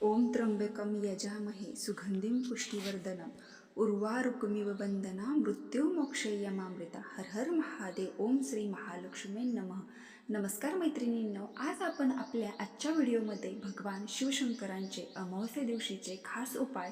ओम त्र्यंबकम यजामहे सुगंधीम पुष्टिवर्धनम उर्वारुकमिव वंदना मृत्युमोक्षयमामृता हर हर महादेव ओम श्री महालक्ष्मी नमः। नमस्कार मैत्रिणींनो आज आपण आपल्या आजच्या व्हिडिओमध्ये भगवान शिवशंकरांचे अमावस्या दिवशीचे खास उपाय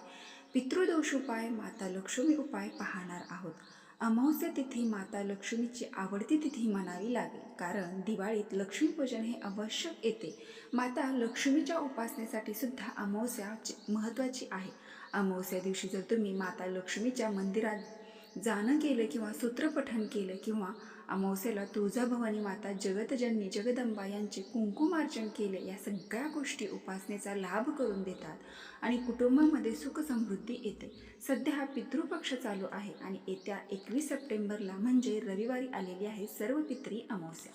पितृदोष उपाय माता लक्ष्मी उपाय पाहणार आहोत. अमावस्या तिथी माता लक्ष्मीची आवडती तिथी म्हणावी लागेल. कारण दिवाळीत लक्ष्मीपूजन हे आवश्यक येते. माता लक्ष्मीच्या उपासनेसाठी सुद्धा अमावस्या महत्त्वाची आहे. अमावस्या दिवशी जर तुम्ही माता लक्ष्मीच्या मंदिरात जाणं केलं किंवा सूत्रपठण केलं किंवा अमावस्येला तुळजाभवानी माता जगतजननी जगदंबा यांचे कुंकुमार्चन केले. या सगळ्या गोष्टी उपासनेचा लाभ करून देतात आणि कुटुंबामध्ये सुख समृद्धी येते. सध्या हा पितृपक्ष चालू आहे आणि येत्या एकवीस सप्टेंबरला म्हणजे रविवारी आलेली आहे सर्व पित्री अमावस्या.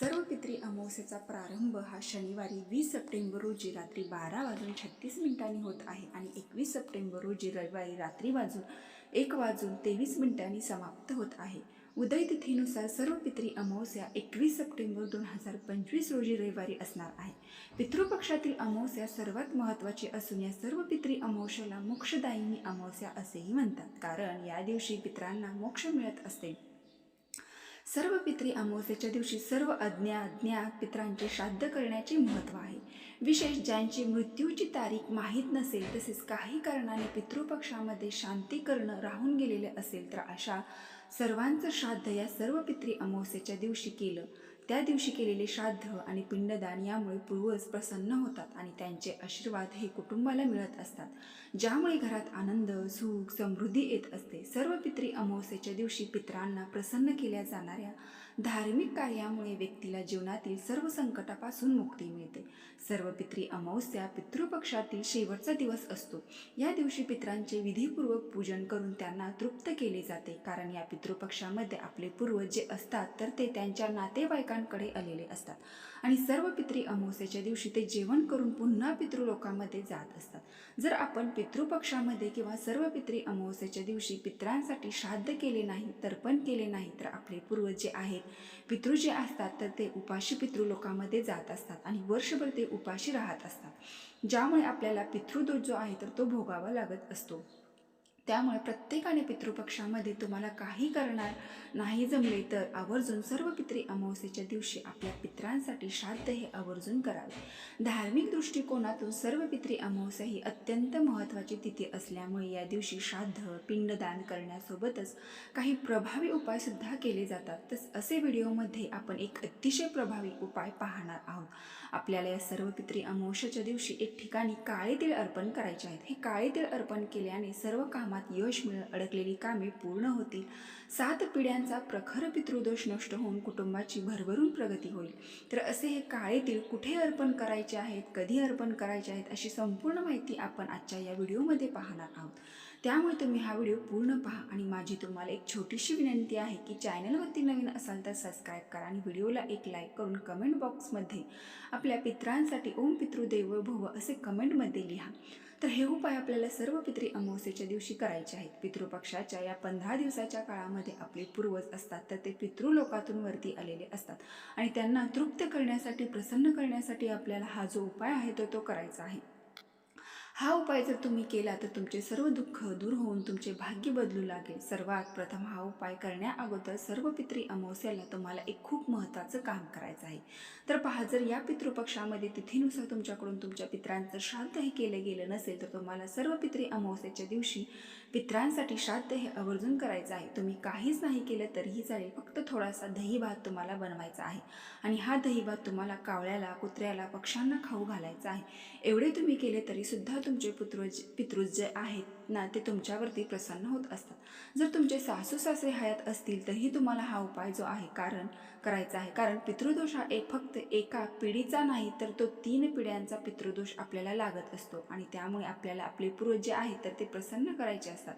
सर्व पित्री अमावस्याचा प्रारंभ हा शनिवारी वीस सप्टेंबर रोजी रात्री बारा वाजून छत्तीस मिनिटांनी होत आहे आणि एकवीस सप्टेंबर रोजी रविवारी रात्री वाजून एक वाजून तेवीस मिनिटांनी समाप्त होत आहे. उदय तिथीनुसार सर्व पितरी अमावस्या एकवीस सप्टेंबर दोन हजार पंचवीस रोजी रविवारी असणार आहे. पितृपक्षातील अमावस्या सर्वात महत्त्वाची असून या सर्व पित्री अमावस्याला मोक्षदायिनी अमावस्या असेही म्हणतात. कारण या दिवशी पित्रांना मोक्ष मिळत असते. सर्व पित्री अमावस्याच्या दिवशी सर्व अज्ञाज्ञा पित्रांचे श्राद्ध करण्याचे महत्त्व आहे. विशेष ज्यांची मृत्यूची तारीख माहीत नसेल तसेच काही कारणाने पितृपक्षामध्ये शांती करणं राहून गेलेले असेल तर अशा सर्वांचं श्राद्ध या सर्व पित्री अमावस्येच्या दिवशी केलं. त्या दिवशी केलेले श्राद्ध आणि पिंडदान यामुळे पूर्वज प्रसन्न होतात आणि त्यांचे आशीर्वाद हे कुटुंबाला मिळत असतात. ज्यामुळे घरात आनंद सुख समृद्धी येत असते. सर्व पित्री अमावस्येच्या दिवशी पित्रांना प्रसन्न केल्या जाणाऱ्या धार्मिक कार्यामुळे व्यक्तीला जीवनातील सर्व संकटापासून मुक्ती मिळते. सर्व पित्री अमावस्या पितृपक्षातील शेवटचा दिवस असतो. या दिवशी पित्रांचे विधीपूर्वक पूजन करून त्यांना तृप्त केले जाते. कारण या पितृपक्षामध्ये आपले पूर्वज जे असतात तर ते त्यांच्या पितृलोकांकडे आलेले असतात. आणि सर्व पितृ अमावस्येच्या दिवशी ते जेवण करून पुन्हा पितृलोकामध्ये जात असतात. जर आपण पितृपक्षामध्ये किंवा सर्व पितृ अमावस्येच्या दिवशी पित्रांसाठी श्राद्ध केले नाही तर्पण केले नाही तर आपले पूर्वज जे आहेत पितृ जे असतात तर ते उपाशी पितृलोकामध्ये जात असतात आणि वर्षभर ते उपाशी राहत असतात. ज्यामुळे आपल्याला पितृदोष जो आहे तर तो भोगावा लागत असतो. त्यामुळे प्रत्येकाने पितृपक्षामध्ये तुम्हाला काही करणार नाही जमले तर आवर्जून सर्व पित्री अमावस्येच्या दिवशी आपल्या पित्रांसाठी श्राद्ध हे आवर्जून करावे. धार्मिक दृष्टिकोनातून सर्व पित्री अमावस्या ही अत्यंत महत्त्वाची तिथी असल्यामुळे या दिवशी श्राद्ध पिंडदान करण्यासोबतच काही प्रभावी उपायसुद्धा केले जातात. तस असे व्हिडिओमध्ये आपण एक अतिशय प्रभावी उपाय पाहणार आहोत. आपल्याला या सर्व पित्री अमावस्याच्या दिवशी एक ठिकाणी काळे तेल अर्पण करायचे आहेत. हे काळे तेल अर्पण केल्याने सर्व कामात यश मिळ अडकलेली कामे पूर्ण होतील. सात पिढ्यांचा प्रखर पितृदोष नष्ट होऊन कुटुंबाची भरभरून प्रगती होईल. तर असे हे काळे कुठे अर्पण करायचे आहेत कधी अर्पण करायचे आहेत अशी संपूर्ण माहिती आपण आजच्या या व्हिडिओमध्ये पाहणार आहोत. त्यामुळे तुम्ही हा व्हिडिओ पूर्ण पहा आणि माझी तुम्हाला एक छोटीशी विनंती आहे की चॅनलवरती नवीन असाल तर सबस्क्राईब करा आणि व्हिडिओला एक लाईक करून कमेंट बॉक्समध्ये आपल्या पित्रांसाठी ओम पितृदेव भव असे कमेंटमध्ये लिहा. तर हे उपाय आपल्याला सर्व पितृ अमावस्येच्या दिवशी करायचे आहेत. पितृपक्षाच्या या पंधरा दिवसाच्या काळामध्ये आपले पूर्वज असतात तर ते पितृलोकातून वरती आलेले असतात. आणि त्यांना तृप्त करण्यासाठी प्रसन्न करण्यासाठी आपल्याला हा जो उपाय आहे तो तो करायचा आहे. हा उपाय जर तुम्ही केला तर तुमचे सर्व दुःख दूर होऊन तुमचे भाग्य बदलू लागेल. सर्वात प्रथम हा उपाय करण्या अगोदर सर्व पित्री अमावस्याला तुम्हाला एक खूप महत्त्वाचं काम करायचं आहे. तर पहा जर या पितृपक्षामध्ये तिथीनुसार तुमच्याकडून तुमच्या पित्रांचं श्राद्ध केलं गेलं नसेल तर तुम्हाला सर्व पित्री अमावस्याच्या दिवशी पित्रांसाठी श्राद्ध हे आवर्जून करायचं आहे. तुम्ही काहीच नाही केलं तरीही चालेल. फक्त थोडासा दही भात तुम्हाला बनवायचा आहे. आणि हा दही भात तुम्हाला कावळ्याला कुत्र्याला पक्ष्यांना खाऊ घालायचा आहे. एवढे तुम्ही केले तरी सुद्धा तुमचे पुत्रुज पितृज जे आहेत ना ते तुमच्यावरती प्रसन्न होत असतात. जर तुमचे सासू सासरे हयात असतील तरीही तुम्हाला हा उपाय जो आहे कारण करायचा आहे. कारण पितृदोष हा एक फक्त एका पिढीचा नाही तर तो तीन पिढ्यांचा पितृदोष आपल्याला लागत असतो. आणि त्यामुळे आपल्याला आपले पूर्वज जे आहेत तर ते प्रसन्न करायचे असतात.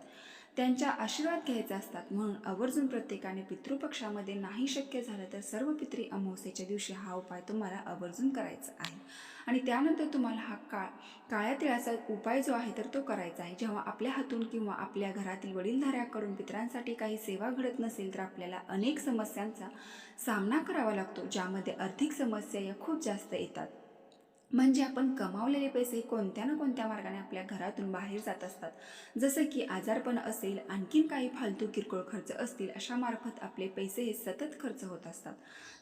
त्यांच्या आशीर्वाद घ्यायचा असतात. म्हणून आवर्जून प्रत्येकाने पितृपक्षामध्ये नाही शक्य झालं तर सर्व पित्री अमावस्येच्या दिवशी हा उपाय तुम्हाला आवर्जून करायचा आहे. आणि त्यानंतर तुम्हाला हा काळ काळ्या तिळाचा उपाय जो आहे तर तो करायचा आहे. जेव्हा आपल्या हातून किंवा आपल्या घरातील वडीलधाऱ्याकडून पितरांसाठी काही सेवा घडत नसेल तर आपल्याला अनेक समस्यांचा सामना करावा लागतो ज्यामध्ये आर्थिक समस्या या खूप जास्त येतात. म्हणजे आपण कमावलेले पैसे कोणत्या ना कोणत्या मार्गाने आपल्या घरातून बाहेर जात असतात. जसं की आजारपण असेल आणखीन काही फालतू किरकोळ खर्च असतील अशा मार्फत आपले पैसे हे सतत खर्च होत असतात.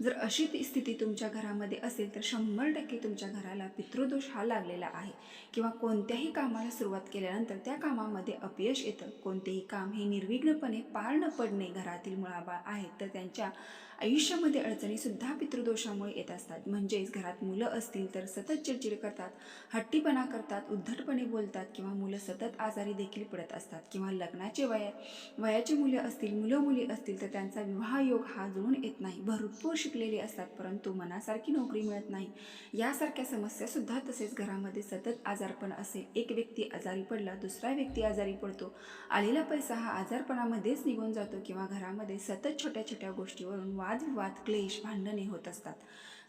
जर अशी ती स्थिती तुमच्या घरामध्ये असेल तर शंभर टक्के तुमच्या घराला पितृदोष हा लागलेला आहे. किंवा कोणत्याही कामाला सुरुवात केल्यानंतर त्या कामामध्ये अपयश येतं. कोणतेही काम हे निर्विघ्नपणे पार न पडणे घरातील मुळाबाळ आहेत तर त्यांच्या आयुष्यामध्ये अडचणीसुद्धा पितृदोषामुळे येत असतात. म्हणजेच घरात मुलं असतील तर सतत चिडचिड करतात हट्टीपणा करतात उद्धटपणे बोलतात किंवा मुलं सतत आजारी देखील पडत असतात किंवा लग्नाचे वया वयाची मुले असतील मुलं मुली असतील तर त्यांचा विवाह योग हा जुळून येत नाही. भरपूर शिकलेले असतात परंतु मनासारखी नोकरी मिळत नाही. यासारख्या समस्यासुद्धा तसेच घरामध्ये सतत आजारपण असेल एक व्यक्ती आजारी पडला दुसरा व्यक्ती आजारी पडतो. आलेला पैसा हा आजारपणामध्येच निघून जातो किंवा घरामध्ये सतत छोट्या छोट्या गोष्टीवरून वादविवाद क्लेश भांडणे होत असतात.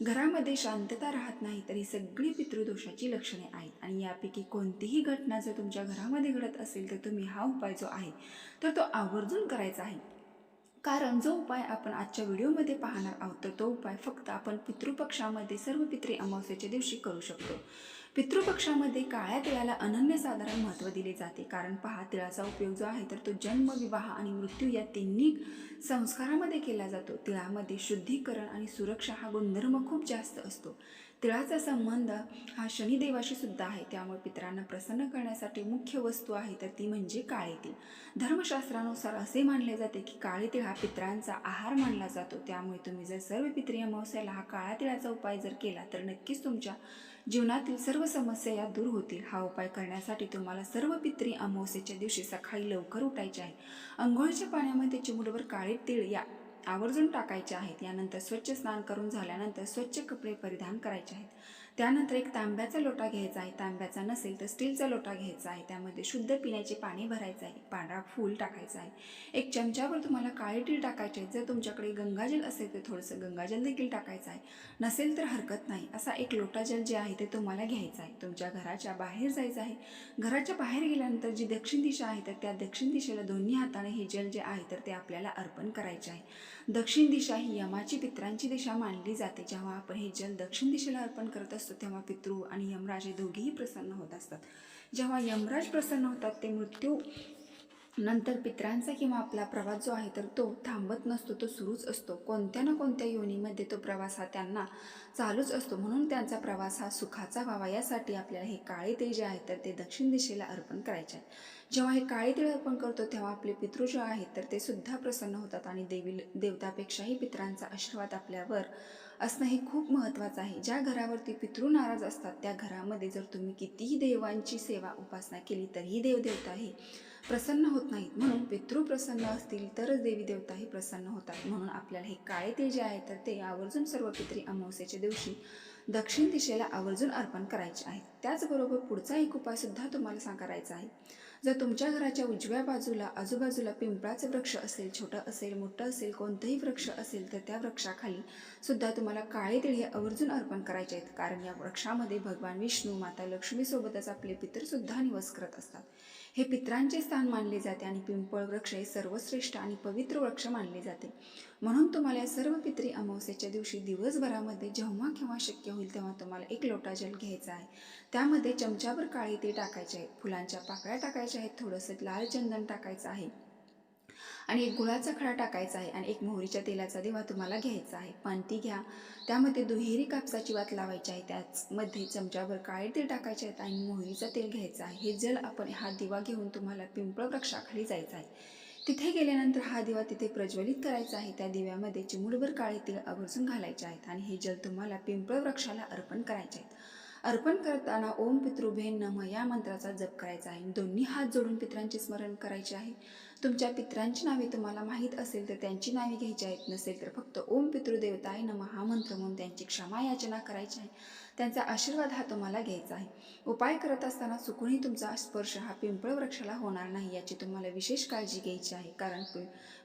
घरामध्ये शांतता राहत नाही तर ही सगळी पितृदोषाची लक्षणे आहेत. आणि यापैकी कोणतीही घटना जर तुमच्या घरामध्ये घडत असेल तर तुम्ही हा उपाय जो आहे तर तो आवर्जून करायचा आहे. कारण जो उपाय आपण आजच्या व्हिडिओमध्ये पाहणार आहोत तर तो उपाय फक्त आपण पितृपक्षामध्ये सर्व पितृ अमावस्येच्या दिवशी करू शकतो. पितृपक्षामध्ये काळ्या तिळाला अनन्यसाधारण महत्त्व दिले जाते. कारण पहा तिळाचा उपयोग जो आहे तर तो जन्म विवाह आणि मृत्यू या तिन्ही संस्कारामध्ये केला जातो. तिळामध्ये शुद्धीकरण आणि सुरक्षा हा गुणधर्म खूप जास्त असतो. तिळाचा संबंध हा शनिदेवाशी सुद्धा आहे. त्यामुळे पितरांना प्रसन्न करण्यासाठी मुख्य वस्तू आहे तर ती म्हणजे काळे तीळ धर्मशास्त्रानुसार असे मानले जाते की काळे तीळ हा पितरांचा आहार मानला जातो. त्यामुळे तुम्ही जर सर्व पित्रीय अमावस्याला हा काळ्या तिळाचा उपाय जर केला तर नक्कीच तुमच्या जीवनातील सर्व समस्या या दूर होतील. हा उपाय करण्यासाठी तुम्हाला सर्व पित्री अमावस्येच्या दिवशी सकाळी लवकर उठायचे आहे. अंघोळीच्या पाण्यामध्ये चिमुडवर काळे तीळ या आवर्जून टाकायचे आहेत. यानंतर स्वच्छ स्नान करून झाल्यानंतर स्वच्छ कपडे परिधान करायचे आहेत. त्यानंतर एक तांब्याचा लोटा घ्यायचा आहे. तांब्याचा नसेल तर स्टीलचा लोटा घ्यायचा आहे. त्यामध्ये शुद्ध पिण्याचे पाणी भरायचं आहे. पांढरा फूल टाकायचा आहे. एक चमच्यावर तुम्हाला काळे तीळ टाकायचे आहे जर तुमच्याकडे गंगाजल असेल तर थोडंसं गंगाजल देखील टाकायचं आहे. नसेल तर हरकत नाही. असा एक लोटा जल जे आहे ते तुम्हाला घ्यायचं आहे. तुमच्या घराच्या बाहेर जायचं आहे. घराच्या बाहेर गेल्यानंतर जी दक्षिण दिशा आहे तर त्या दक्षिण दिशेला दोन्ही हाताने हे जल जे आहे तर ते आपल्याला अर्पण करायचे आहे. दक्षिण दिशा ही यमाची पित्रांची दिशा मानली जाते. जेव्हा आपण हे जल दक्षिण दिशेला अर्पण करत असतो तेव्हा पितृ आणि यमराज हे दोघेही प्रसन्न होत असतात. जेव्हा यमराज प्रसन्न होतात ते मृत्यू नंतर पित्रांचा किंवा आपला प्रवास जो आहे तर तो थांबत नसतो तो सुरूच असतो. कोणत्या ना कोणत्या योनीमध्ये तो प्रवास हा त्यांना चालूच असतो. म्हणून त्यांचा प्रवास हा सुखाचा व्हावा यासाठी आपल्याला हे काळे तिळ जे आहे तर ते दक्षिण दिशेला अर्पण करायचे आहे जेव्हा हे काळे तिळ अर्पण करतो तेव्हा आपले पितृ जे आहेत तर ते सुद्धा प्रसन्न होतात आणि देवी देवतापेक्षाही पित्रांचा आशीर्वाद आपल्यावर असणं हे खूप महत्त्वाचं आहे. ज्या घरावरती पितृ नाराज असतात त्या घरामध्ये जर तुम्ही कितीही देवांची सेवा उपासना केली तरीही देवदेवता हे प्रसन्न होत नाहीत. म्हणून पितृ प्रसन्न असतील तरच देवी देवताही प्रसन्न होतात. म्हणून आपल्याला हे काळे तेल जे आहे तर ते आवर्जून सर्व पित्री अमावस्येच्या दिवशी दक्षिण दिशेला आवर्जून अर्पण करायचे आहे. त्याचबरोबर पुढचा एक उपायसुद्धा तुम्हाला सांगायचा आहे. जर तुमच्या घराच्या उजव्या बाजूला आजूबाजूला पिंपळाचं वृक्ष असेल छोटं असेल मोठं असेल कोणतंही वृक्ष असेल तर त्या वृक्षाखाली सुद्धा तुम्हाला काळे तिळे आवर्जून अर्पण करायचे आहेत. कारण या वृक्षामध्ये भगवान विष्णू माता लक्ष्मीसोबतच आपले पितरसुद्धा निवास करत असतात. हे पित्रांचे स्थान मानले जाते आणि पिंपळ वृक्ष हे सर्वश्रेष्ठ आणि पवित्र वृक्ष मानले जाते. म्हणून तुम्हाला या सर्व पित्री अमावस्येच्या दिवशी दिवसभरामध्ये जेव्हा केव्हा शक्य होईल तेव्हा तुम्हाला एक लोटा जल घ्यायचा आहे. त्यामध्ये चमच्यावर काळे ते टाकायचे आहे. फुलांच्या पाकळ्या टाकायच्या आहेत. थोडंसं लाल चंदन टाकायचं आहे. आणि एक गुळाचा खडा टाकायचा आहे आणि एक मोहरीच्या तेलाचा दिवा तुम्हाला घ्यायचा आहे. पानती घ्या. त्यामध्ये दुहेरी कापसाची वात लावायची आहे. त्याचमध्ये चमच्यावर काळे तेल टाकायचे आहेत आणि मोहरीचं तेल घ्यायचं आहे. हे जल आपण हा दिवा घेऊन तुम्हाला पिंपळ वृक्षाखाली जायचं आहे. तिथे गेल्यानंतर हा दिवा तिथे प्रज्वलित करायचा आहे. त्या दिव्यामध्ये चिमुडभर काळे तेल आवर्जून घालायचे आहेत आणि हे जल तुम्हाला पिंपळ वृक्षाला अर्पण करायचे आहेत. अर्पण करताना ओम पितृभेन नम या मंत्राचा जप करायचा आहे. दोन्ही हात जोडून पित्रांचे स्मरण करायचे आहे. तुमच्या पित्रांची नावे तुम्हाला माहीत असेल तर त्यांची नावे घ्यायची आहेत. नसेल तर फक्त ओम पितृदेवताय नम हा मंत्र म्हणून त्यांची क्षमा याचना करायची आहे. त्यांचा आशीर्वाद हा तुम्हाला घ्यायचा आहे. उपाय करत असताना चुकूनही तुमचा स्पर्श हा पिंपळ वृक्षाला होणार नाही याची तुम्हाला विशेष काळजी घ्यायची आहे. कारण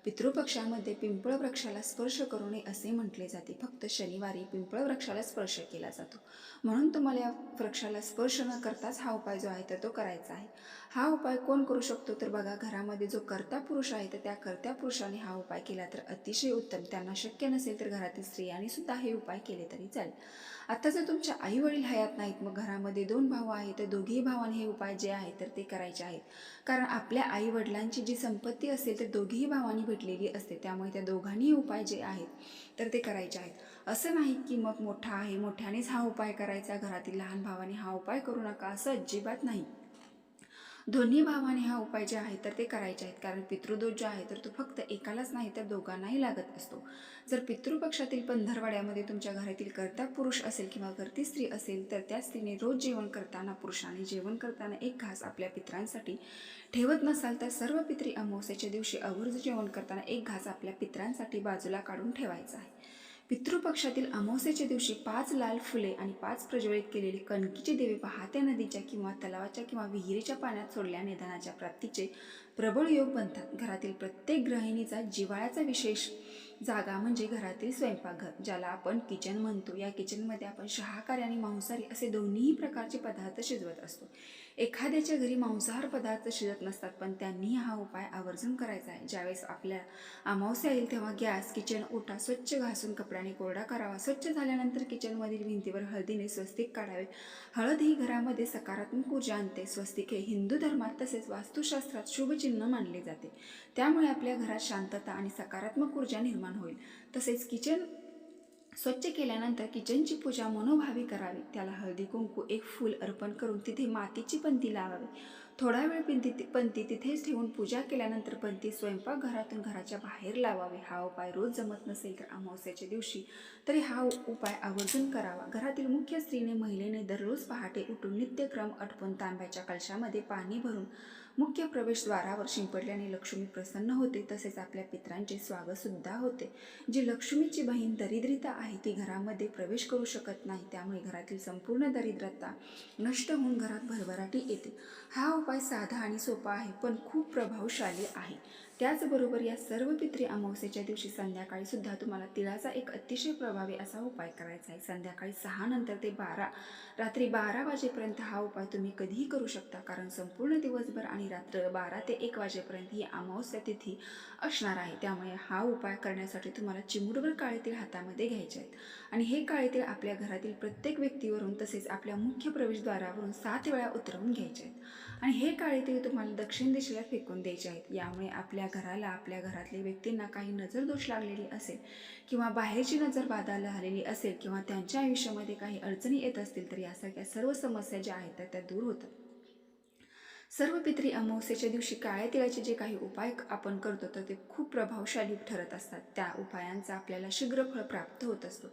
पितृपक्षामध्ये पिंपळ वृक्षाला स्पर्श करू नये असे म्हटले जाते. फक्त शनिवारी पिंपळ वृक्षाला स्पर्श केला जातो. म्हणून तुम्हाला या वृक्षाला स्पर्श न करताच हा उपाय जो आहे तर तो करायचा आहे. हा उपाय कोण करू शकतो? तर बघा घरामध्ये जो कर्ता पुरुष आहे तर त्या कर्त्या पुरुषाने हा उपाय केला तर अतिशय उत्तम. त्यांना शक्य नसेल तर घरातील स्त्रियांनी सुद्धा हे उपाय केले तरी चालेल. आता जर तुमच्या आई वडील हयात नाहीत मग घरामध्ये दोन भाऊ आहेत तर दोघेही भावांनी हे उपाय जे आहेत तर ते करायचे आहेत. कारण आपल्या आई वडिलांची जी संपत्ती असेल तर दोघीही भावांनी भेटलेली असते. त्यामुळे त्या दोघांनीही उपाय जे आहेत तर ते करायचे आहेत. असं नाही की मग मोठा आहे मोठ्यानेच हा उपाय करायचा घरातील लहान भावाने हा उपाय करू नका असं अजिबात नाही. दोन्ही भावाने हा उपाय जे आहे तर ते करायचे आहेत. कारण पितृदोष जो आहे तर तो फक्त एकालाच नाही तर दोघांनाही लागत असतो. जर पितृपक्षातील पंधरवाड्यामध्ये तुमच्या घरातील करता पुरुष असेल किंवा कर्ती स्त्री असेल तर त्या स्त्रीने रोज जेवण करताना पुरुषाने जेवण करताना एक घास आपल्या पित्रांसाठी ठेवत नसाल तर सर्व पित्री अमावस्येच्या दिवशी अवर्ज जेवण करताना एक घास आपल्या पित्रांसाठी बाजूला काढून ठेवायचा आहे. पितृपक्षातील अमावस्येच्या दिवशी पाच लाल फुले आणि पाच प्रज्वलित केलेली कणकीचे देवे वाहत्या नदीच्या किंवा तलावाच्या किंवा विहिरीच्या पाण्यात सोडल्याने धनाच्या प्राप्तीचे प्रबळ योग बनतात. घरातील प्रत्येक गृहिणीचा जिव्हाळ्याचा विशेष जागा म्हणजे घरातील स्वयंपाकघर ज्याला आपण किचन म्हणतो. या किचनमध्ये आपण शाकाहारी आणि मांसाहारी असे दोन्हीही प्रकारचे पदार्थ शिजवत असतो. एखाद्याच्या घरी मांसाहार पदार्थ शिजत नसतात पण त्यांनी हा उपाय आवर्जून करायचा आहे. ज्यावेळेस आपल्या अमावस्या येईल तेव्हा गॅस किचन ओटा स्वच्छ घासून कपड्याने कोरडा करावा. स्वच्छ झाल्यानंतर किचनमधील भिंतीवर हळदीने स्वस्तिक काढावे. हळद ही घरामध्ये सकारात्मक ऊर्जा आणते. स्वस्तिक हे हिंदू धर्मात तसेच वास्तुशास्त्रात शुभचिन्ह मानले जाते. त्यामुळे आपल्या घरात शांतता आणि सकारात्मक ऊर्जा निर्माण होईल. तसेच किचन स्वच्छ केल्यानंतर किचनची पूजा मनोभावी करावी. त्याला हळदी कुंकू एक फूल अर्पण करून तिथे मातीची पंती लावावी. थोडा वेळ पंती पंती तिथेच ठेवून पूजा केल्यानंतर पंती स्वयंपाकघरातून घराच्या बाहेर लावावी. हा उपाय रोज जमत नसेल तर अमावस्याच्या दिवशी तरी हा उपाय आवर्जून करावा. घरातील मुख्य स्त्रीने महिलेने दररोज पहाटे उठून नित्यक्रम आटपून तांब्याच्या कलशामध्ये पाणी भरून मुख्य प्रवेशद्वारावर शिंपडल्याने लक्ष्मी प्रसन्न होते तसेच आपल्या पित्रांचे स्वागतसुद्धा होते. जी लक्ष्मीची बहीण दरिद्रिता आहे ती घरामध्ये प्रवेश करू शकत नाही त्यामुळे घरातील संपूर्ण दरिद्रता नष्ट होऊन घरात भरभराटी येते. हा उपाय साधा आणि सोपा आहे पण खूप प्रभावशाली आहे. त्याचबरोबर या सर्व पित्री अमावस्येच्या दिवशी संध्याकाळी सुद्धा तुम्हाला तिळाचा एक अतिशय प्रभावी असा उपाय करायचा आहे. संध्याकाळी सहा नंतर ते बारा रात्री बारा वाजेपर्यंत हा उपाय तुम्ही कधीही करू शकता. कारण संपूर्ण दिवसभर आणि रात्र बारा ते एक वाजेपर्यंत ही अमावस्या तिथी असणार आहे. त्यामुळे हा उपाय करण्यासाठी तुम्हाला चिमुडभर काळे तीळ हातामध्ये घ्यायचे आहेत. आणि हे काळे तीळ आपल्या घरातील प्रत्येक व्यक्तीवरून तसेच आपल्या मुख्य प्रवेशद्वारावरून सात वेळा उतरवून घ्यायचे आहेत. आणि हे काळे तीळ तुम्हाला दक्षिण दिशेला फेकून द्यायचे आहेत. यामुळे आपल्या घराला आपल्या घरातल्या व्यक्तींना काही नजर दोष लागलेली असेल किंवा बाहेरची नजर बाधाला आलेली असेल किंवा त्यांच्या आयुष्यामध्ये काही अडचणी येत असतील तर यासारख्या सर्व समस्या ज्या आहेत त्या त्या दूर होतात. सर्व पित्री अमावस्येच्या दिवशी काळ्या तिळाचे जे काही उपाय आपण करतो तर ते खूप प्रभावशाली ठरत असतात. त्या उपायांचा आपल्याला शीघ्र फळ प्राप्त होत असतो.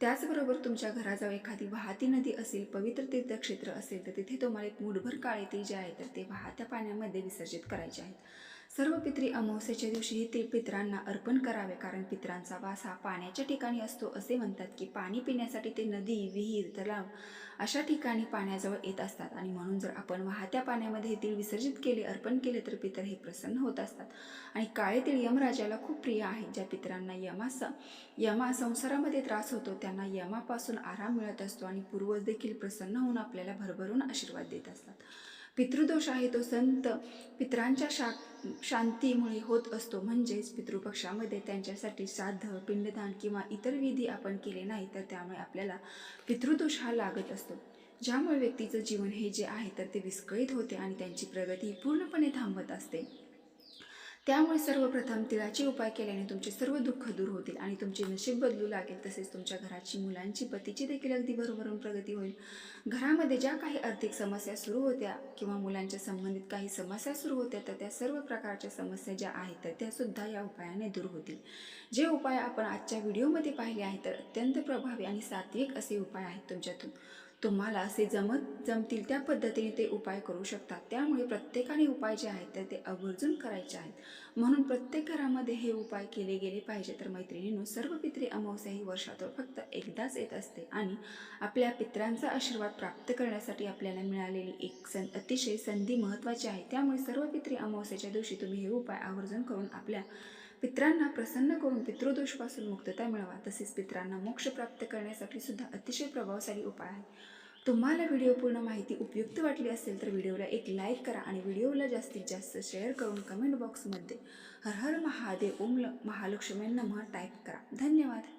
त्याचबरोबर तुमच्या घराजवळ एखादी वाहती नदी असेल पवित्र तीर्थक्षेत्र असेल तर तिथे तुम्हाला एक मुठभर काळे ती जे आहे तर ते वाहत्या पाण्यामध्ये विसर्जित करायचे आहेत. सर्व पित्री अमावस्येच्या दिवशी ते पित्रांना अर्पण करावे कारण पित्रांचा वास हा पाण्याच्या ठिकाणी असतो असे म्हणतात की पाणी पिण्यासाठी ते नदी विहीर तलाव अशा ठिकाणी पाण्याजवळ येत असतात. आणि म्हणून जर आपण वाहत्या पाण्यामध्ये तीळ विसर्जित केले अर्पण केले तर पितर हे प्रसन्न होत असतात. आणि काळे तीळ यमराजाला खूप प्रिय आहे ज्या पितरांना यमास यमा संसारामध्ये त्रास होतो त्यांना यमापासून आराम मिळत असतो आणि पूर्वज देखील प्रसन्न होऊन आपल्याला भरभरून आशीर्वाद देत असतात. पितृदोष आहे तो संत पितरांच्या शा शांतीमुळे होत असतो. म्हणजेच पितृपक्षामध्ये त्यांच्यासाठी श्राद्ध पिंडदान किंवा इतर विधी आपण केले नाही तर त्यामुळे आपल्याला पितृदोष हा लागत असतो. ज्यामुळे व्यक्तीचं जीवन हे जे आहे तर ते विस्कळीत होते आणि त्यांची प्रगती पूर्णपणे थांबत असते. त्यामुळे सर्वप्रथम तिळाचे उपाय केल्याने तुमचे सर्व दुःख दूर होतील आणि तुमचे नशीब बदलू लागेल. तसेच तुमच्या घराची मुलांची पतीची देखील अगदी भरभरून प्रगती होईल. घरामध्ये ज्या काही आर्थिक समस्या सुरू होत्या किंवा मुलांच्या संबंधित काही समस्या सुरू होत्या तर त्या सर्व प्रकारच्या समस्या ज्या आहेत तर त्यासुद्धा या उपायाने दूर होतील. जे उपाय आपण आजच्या व्हिडिओमध्ये पाहिले आहेत तर अत्यंत प्रभावी आणि सात्विक असे उपाय आहेत तुमच्यातून. तुम्हाला असे जमत जमतील त्या पद्धतीने ते उपाय करू शकतात. त्यामुळे प्रत्येकाने उपाय जे आहेत तर ते आवर्जून करायचे आहेत. म्हणून प्रत्येक घरामध्ये हे उपाय केले गेले पाहिजे. तर मैत्रिणींनो सर्व पित्री अमावस्या ही वर्षातून फक्त एकदाच येत असते आणि आपल्या पित्रांचा आशीर्वाद प्राप्त करण्यासाठी आपल्याला मिळालेली एक सं अतिशय संधी महत्त्वाची आहे. त्यामुळे सर्व पित्री अमावस्याच्या दिवशी तुम्ही हे उपाय आवर्जून करून आपल्या पित्रांना प्रसन्न करून पितृदोषपासून मुक्तता मिळवा. तसेच पित्रांना मोक्ष प्राप्त करण्यासाठी सुद्धा अतिशय प्रभावशाली उपाय आहे तुम्हाला व्हिडिओ पूर्ण माहिती उपयुक्त वाटली असेल तर व्हिडिओला एक लाईक करा आणि व्हिडिओला जास्तीत जास्त शेअर करून कमेंट बॉक्समध्ये हर हर महादेव ओम महालक्ष्मींना मह टाईप करा. धन्यवाद.